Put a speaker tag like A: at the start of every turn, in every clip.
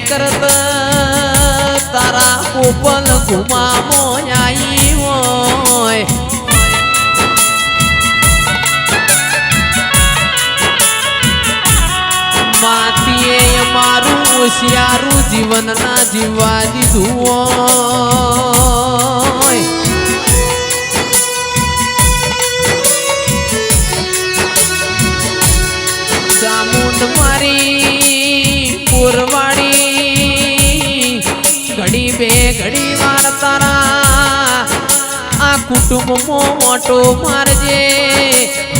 A: કરત તારા કોપલ ઘુમામો આઈ હોય. માતીએ મારું હોશિયારું જીવન ના જીવવા દીધું હોય મારી પુરવાડી કુટુંબમાં મોટો મારજે.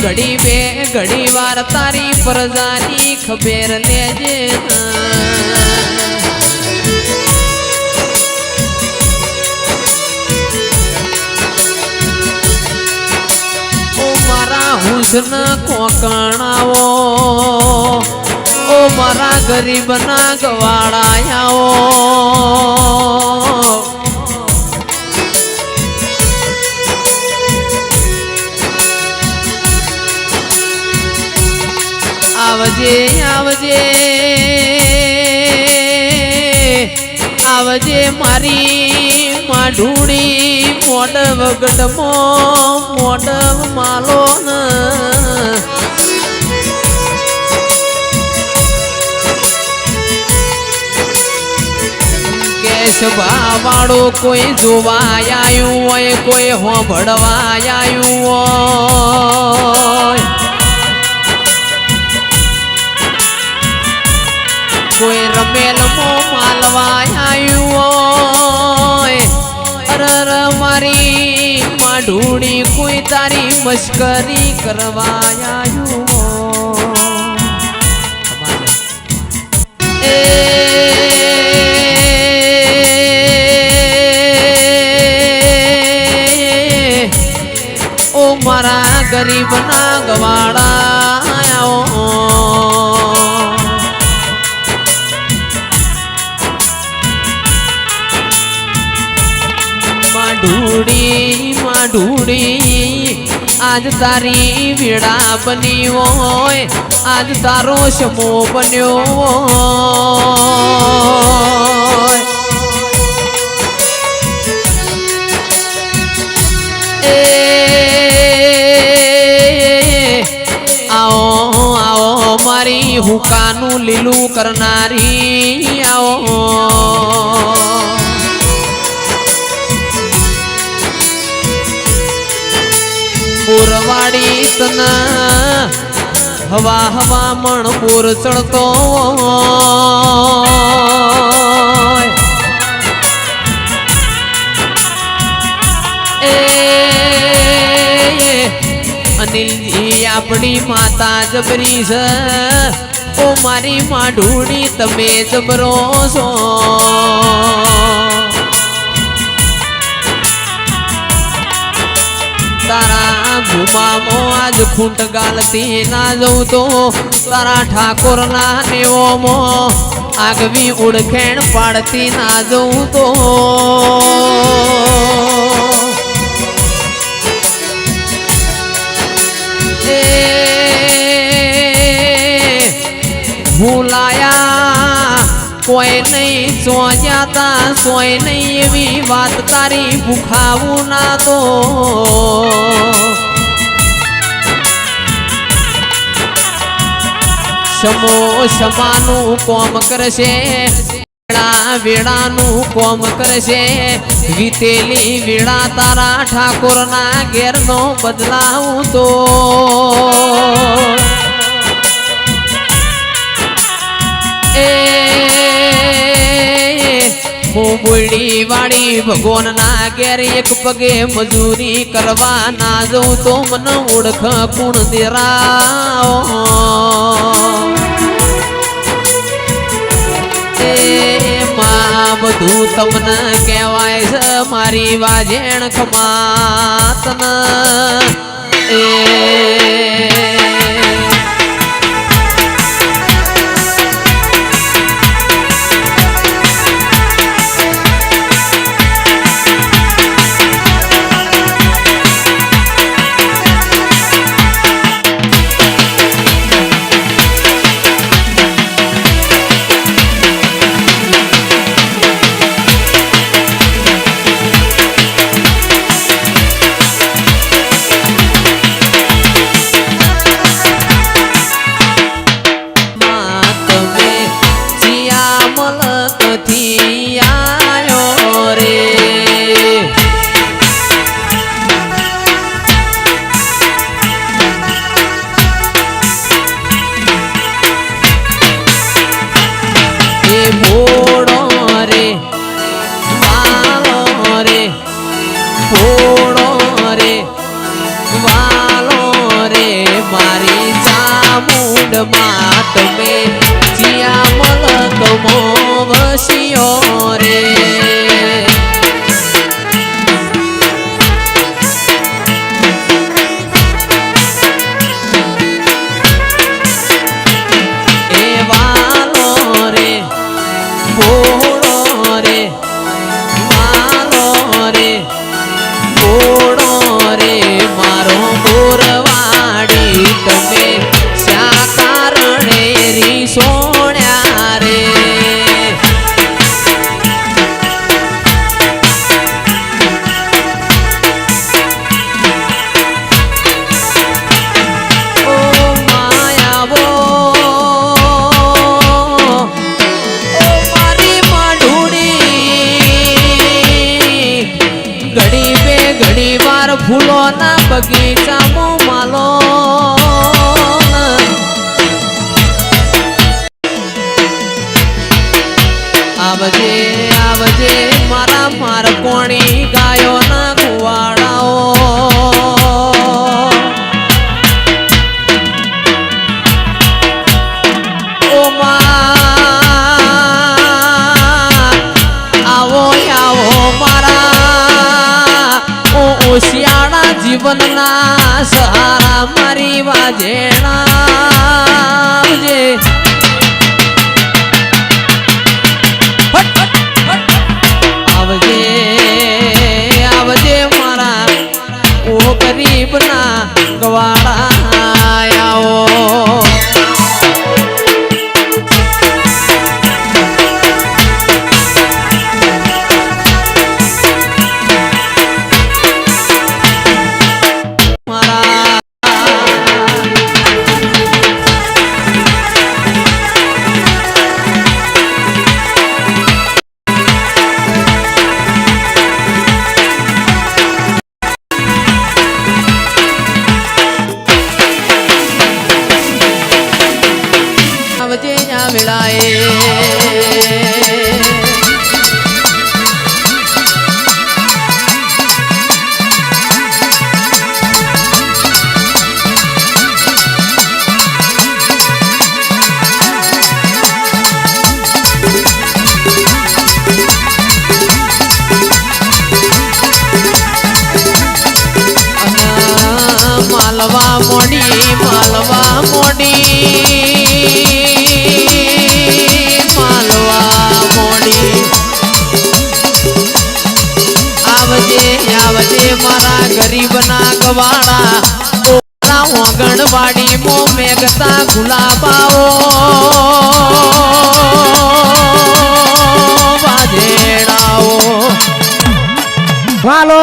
A: ઘડી બે, ઘડી વાર તારી પ્રજાની ખબેર લેજે. હુસન કોકણાઓ, ઓ મારા ગરીબના ગવાડાયાઓ આવજે આવજે. આવજે મારી માઢુડી મોડવ ગઢમો મોડવ માલો ન વાળો કોઈ જોવા આવ્યું હોય, કોઈ હોંભળવા આવ્યું હોય. રમેલમો માલવા આવ્યું કોઈ તારી મશ્કરી કરવા આવ્યું ગરીબના ગવાડા માઢુડી માઢુડી આજ તારી વીડા બની હોય, આજ તારો શમો બન્યો હોય. આવો આવો, મારી હુકાનું લીલું કરનારી, આવો. બોરવાડી તના. હવા હવા મણપુર ચડતો અનિલજી આપણી માતા જબરી છે. ઓ મારી માઢુડી તમે જબરો છો. ખૂંટ ગાલતી ના જઉં તો તારા ઠાકોર ના નેવોમો આગવી ઉડખેણ પાડતી ના જઉં તો. ભૂલાયા કોઈ નહીં સોજ્યા તા સોય નહીં એવી વાત તારી ભૂખાવું ના તો. સમો સમાનું કોમ કરશે. વેળાનું કોમ કરશે. વીતેલી વેળા તારા ઠાકોરના ઘેરનો બદલાવું તો. એ મુંબળી વાળી ભગવાન ના ઘેર એક પગે મજૂરી કરવા ના જઉં તો મને ઓળખ કુણ દેરાઓ. એમાં બધું તમને કહેવાય છે મારી વાજેણ ખમાતન. એ બગીચામાં માલો આવજે આવજે મારા માર કોણી ગાયો ના કુવાડ. જીવનના સહારા મારી વાજેણા આવજે આવજે મારા ઓ આંગણવાડી મેઘતા ગુલાબાઓ. વાજેડાઓ
B: વાલો